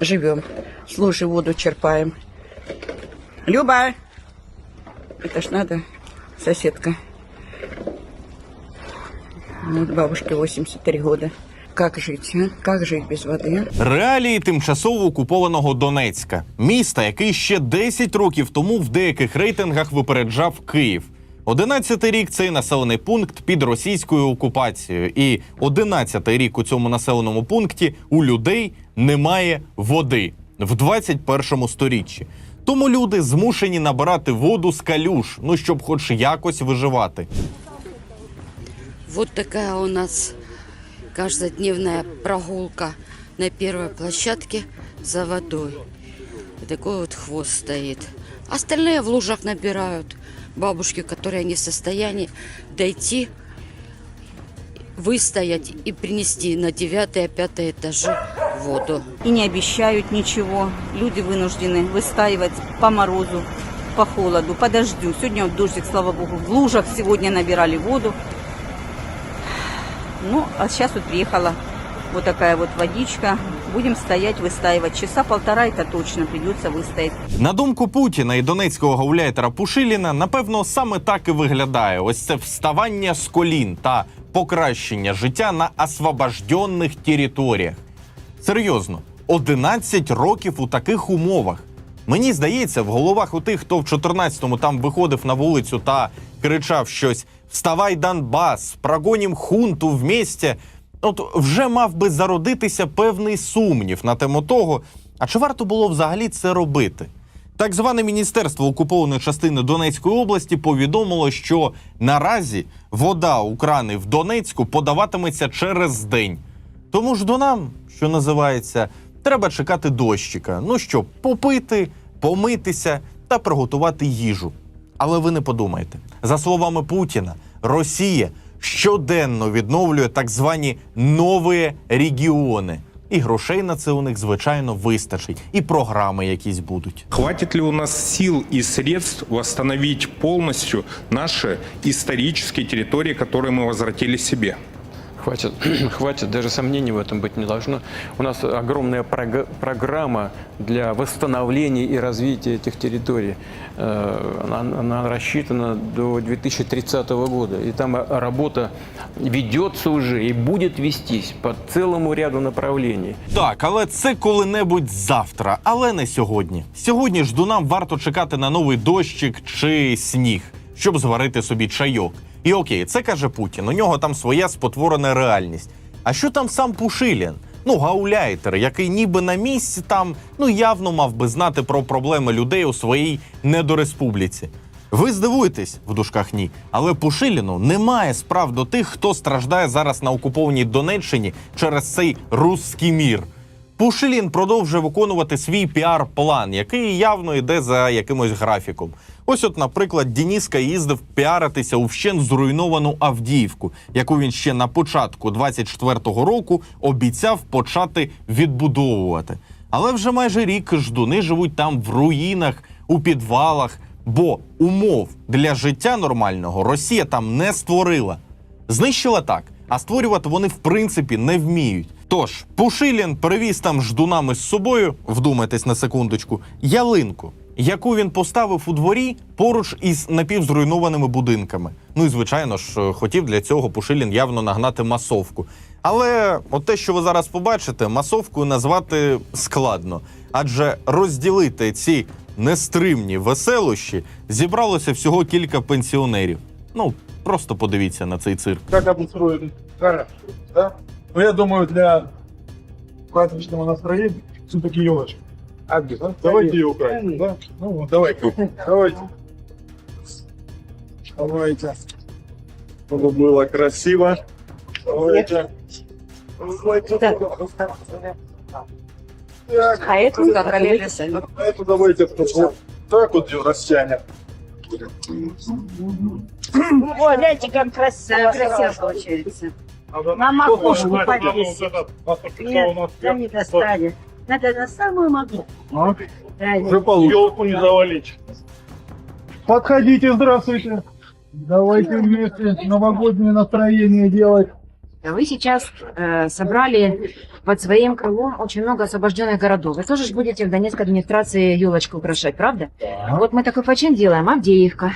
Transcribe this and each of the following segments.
живем. С лужи воду черпаем. Люба! Это ж надо, соседка. Вот бабушке 83 года. Как жить, а? Как жить без воды, а? Реалії тимчасово окупованого Донецька, міста, який ще 10 років тому в деяких рейтингах випереджав Київ. 11-й рік цей населений пункт під російською окупацією, і 11-й рік у цьому населеному пункті у людей немає води в 21 сторіччі. Тому люди змушені набирати воду з калюш, ну щоб хоч якось виживати. Вот такая у нас каждодневная прогулка на первой площадке за водой. И такой вот хвост стоит. Остальные в лужах набирают. Бабушки, которые не в состоянии дойти, выстоять и принести на девятый, пятый этажи воду. и не обещают ничего. Люди вынуждены выстаивать по морозу, по холоду, по дождю. Сегодня дождик, слава богу, в лужах сегодня набирали воду. Ну, а сейчас вот приехала вот такая вот водичка. Будем стоять, выстаивать. Часа полтора это точно придется выстоять. На думку Путіна і донецького гауляйтера Пушиліна, напевно, саме так і виглядає ось це вставання з колін та покращення життя на освобожденних територіях. Серйозно, 11 років у таких умовах. Мені здається, в головах у тих, хто в 14-му там виходив на вулицю та кричав щось Вставай, Донбас, прогонім хунту вместе. От вже мав би зародитися певний сумнів на тему того, а чи варто було взагалі це робити? Так зване міністерство окупованої частини Донецької області повідомило, що наразі вода у крани в Донецьку подаватиметься через день. Тому ж до нам, що називається, треба чекати дощика. Ну щоб попити, помитися та приготувати їжу. Але ви не подумайте. За словами Путіна, Росія щоденно відновлює так звані нові регіони. І грошей на це у них звичайно вистачить, і програми якісь будуть. Хватить ли у нас сил і средств восстановить повністю наші історичні території, які ми возвратили себе? Хватит, хватит, даже сомнений в этом быть не должно. У нас огромная прог- программа для восстановления и развития этих территорий. Э, Она, она рассчитана до 2030 года. И там э, работа ведется уже и будет вестись по целому ряду направлений. Так, але це коли-небудь завтра, але не сьогодні. Сьогодні ж нам варто чекати на новий дощик чи сніг, щоб зварити собі чайок. І окей, це каже Путін. У нього там своя спотворена реальність. А що там сам Пушилін? Ну, гауляйтер, який ніби на місці там ну явно мав би знати про проблеми людей у своїй недореспубліці. Ви здивуєтесь в дужках ні, але Пушиліну немає справ до тих, хто страждає зараз на окупованій Донеччині через цей русський мір. Пушилін продовжує виконувати свій піар-план, який явно йде за якимось графіком. Ось, от, наприклад, Дініска їздив піаритися у вщен зруйновану Авдіївку, яку він ще на початку 24-го року обіцяв почати відбудовувати. Але вже майже рік ждуни живуть там в руїнах, у підвалах, бо умов для життя нормального Росія там не створила. Знищила так, а створювати вони в принципі не вміють. Тож Пушилін привіз там ждунами з собою, вдумайтесь на секундочку, ялинку, яку він поставив у дворі поруч із напівзруйнованими будинками. Ну і звичайно ж, хотів для цього Пушилін явно нагнати масовку. Але от те, що ви зараз побачите, масовкою назвати складно, адже розділити ці нестримні веселощі зібралося всього кілька пенсіонерів. Ну просто подивіться на цей цирк. обустроены хорошо, да? Но я думаю, для праздничного настроения все-таки елочка. А где? Да? Давайте ее украсим, да? Ну вот, давайте. Давайте. Давайте. Чтобы было красиво. Давайте. Так, А это как а это давайте вот так вот ее растянем. О, гляньте, как красиво, красиво получается. На макушку повесить. Нет, да не достанет. Надо на самую макушку. А? Да, Уже получится. Елку не завалить. Подходите, здравствуйте. Давайте вместе новогоднее настроение делать. Вы сейчас э, собрали под своим крылом очень много освобожденных городов. Вы тоже ж будете в Донецкой администрации елочку украшать, правда? Вот мы такой почин делаем, Авдеевка.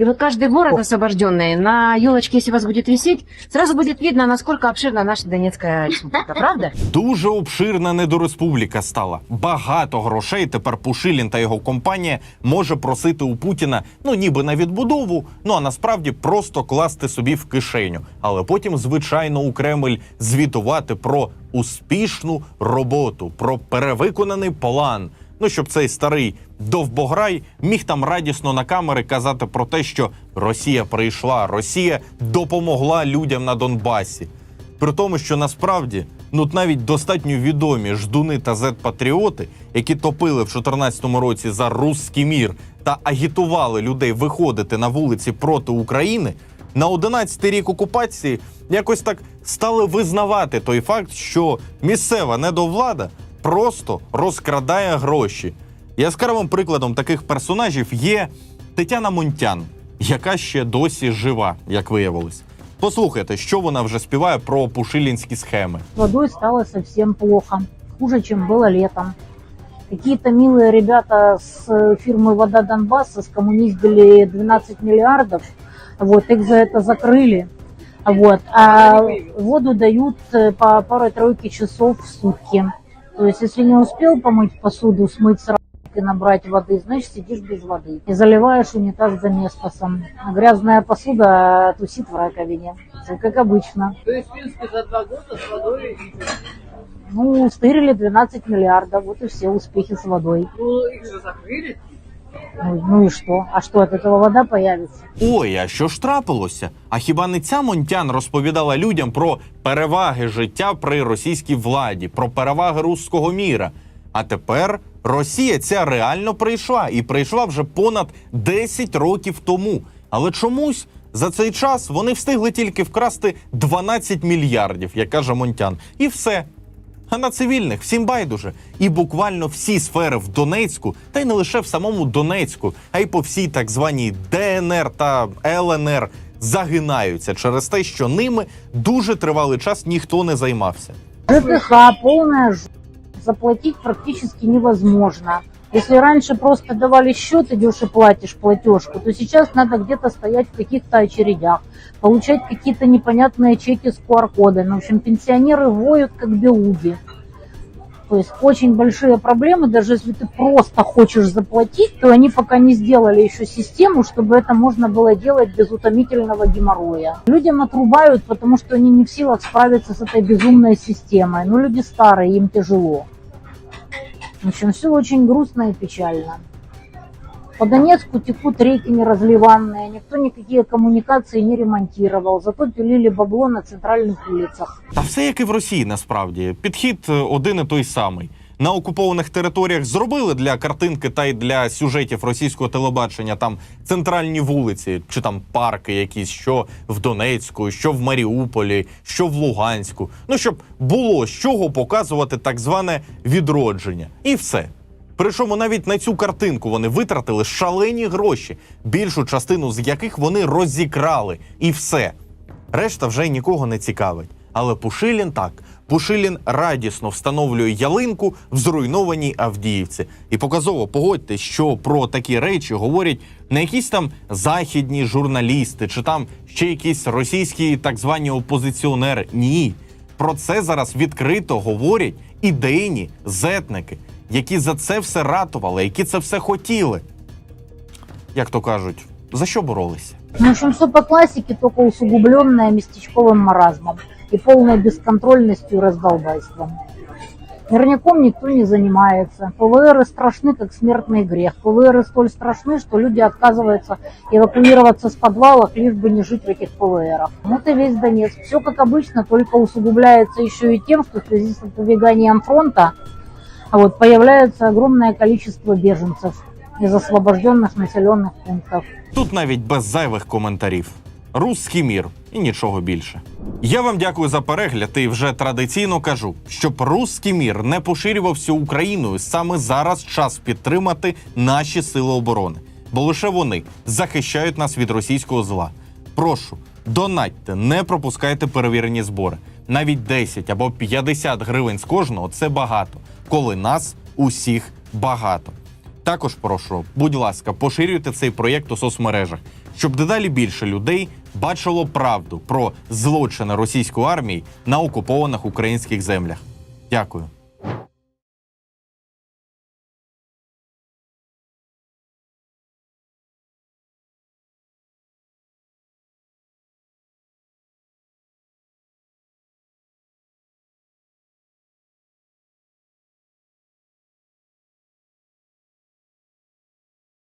И вот каждый город освобожденный на елочке, если у вас будет висеть, сразу будет видно, насколько обширна наша Донецкая республика, правда? Дуже обширна недореспубліка стала. Багато грошей тепер Пушилін та його компанія може просити у Путіна, ну ніби на відбудову, ну а насправді просто класти собі в кишеню. Але потім, звичайно, у Кремль звітувати про успішну роботу, про перевиконаний план. Ну, щоб цей старий довбограй міг там радісно на камери казати про те, що Росія прийшла, Росія допомогла людям на Донбасі. При тому, що насправді ну навіть достатньо відомі ждуни та зет-патріоти, які топили в 2014 році за русський мір та агітували людей виходити на вулиці проти України, на 11-й рік окупації якось так стали визнавати той факт, що місцева недовлада просто розкрадає гроші. Яскравим прикладом таких персонажів є Тетяна Монтян, яка ще досі жива, як виявилось. Послухайте, що вона вже співає про пушилінські схеми. С водой стало совсем плохо, хуже, чем было летом. Какие-то милые ребята с э, фирмы «Вода Донбасса» скоммуниздили 12 миллиардов, вот, их за это закрыли, вот, а воду дают э, по парой-тройке часов в сутки. То есть, если не успел помыть посуду, смыть сразу и набрать воды, значит, сидишь без воды. И заливаешь унитаз доместосом. Грязная посуда тусит в раковине. Как обычно. То есть, в принципе, за два года с водой Ну, стырили 12 миллиардов, вот и все успехи с водой. ну, их же закрыли. Ну, ну и что? А что, от этого вода появится? Ой, а що ж трапилося? А хіба не ця Монтян розповідала людям про переваги життя при російській владі, про переваги руського міра? А тепер Росія ця реально прийшла і прийшла вже понад 10 років тому. Але чомусь за цей час вони встигли тільки вкрасти 12 мільярдів, як каже Монтян, і все. А на цивільних всім байдуже. І буквально всі сфери в Донецьку, та й не лише в самому Донецьку, а й по всій так званій ДНР та ЛНР загинаються через те, що ними дуже тривалий час ніхто не займався. ЖКХ повне ж... Заплатить практически невозможно. Если раньше просто давали счет, идешь и платишь платежку, то сейчас надо где-то стоять в каких-то очередях, получать какие-то непонятные чеки с QR-кодами. В общем, пенсионеры воют как белуги. То есть очень большие проблемы, даже если ты просто хочешь заплатить, то они пока не сделали еще систему, чтобы это можно было делать без утомительного геморроя. Людям отрубают, потому что они не в силах справиться с этой безумной системой. Ну, люди старые, им тяжело. В общем, все очень грустно и печально. По Донецку текут реки неразливанные, никто никакие коммуникации не ремонтировал, зато пилили бабло на центральных улицах. Та все як і в Росії, насправді підхід е, один і той самий. На окупованих територіях зробили для картинки та й для сюжетів російського телебачення там центральні вулиці чи там парки, якісь що в Донецьку, що в Маріуполі, що в Луганську. Ну щоб було з чого показувати так зване відродження, і все. Причому навіть на цю картинку вони витратили шалені гроші, більшу частину з яких вони розікрали, і все. Решта вже нікого не цікавить. Але Пушилін так. Пушилін радісно встановлює ялинку в зруйнованій Авдіївці. І показово погодьтесь, що про такі речі говорять не якісь там західні журналісти чи там ще якісь російські так звані опозиціонери. Ні. Про це зараз відкрито говорять ідейні зетники, які за це все ратували, які це все хотіли. Як то кажуть, за що боролися? Ну, все по классике, только усугубленное местечковым маразмом и полной бесконтрольностью и раздолбайством. Мирняком никто не занимается. ПВРы страшны, как смертный грех. ПВРы столь страшны, что люди отказываются эвакуироваться с подвалов, лишь бы не жить в этих ПВРах. Вот и весь Донецк. Все как обычно, только усугубляется еще и тем, что в связи с отодвиганием фронта а вот, появляется огромное количество беженцев из освобожденных населенных пунктов. Тут навіть без зайвих коментарів. Русський мір і нічого більше. Я вам дякую за перегляд і вже традиційно кажу, щоб русський мір не поширювався Україною. Саме зараз час підтримати наші сили оборони, бо лише вони захищають нас від російського зла. Прошу, донатьте, не пропускайте перевірені збори. Навіть 10 або 50 гривень з кожного це багато, коли нас усіх багато. Також прошу, будь ласка, поширюйте цей проєкт у соцмережах, щоб дедалі більше людей бачило правду про злочини російської армії на окупованих українських землях. Дякую.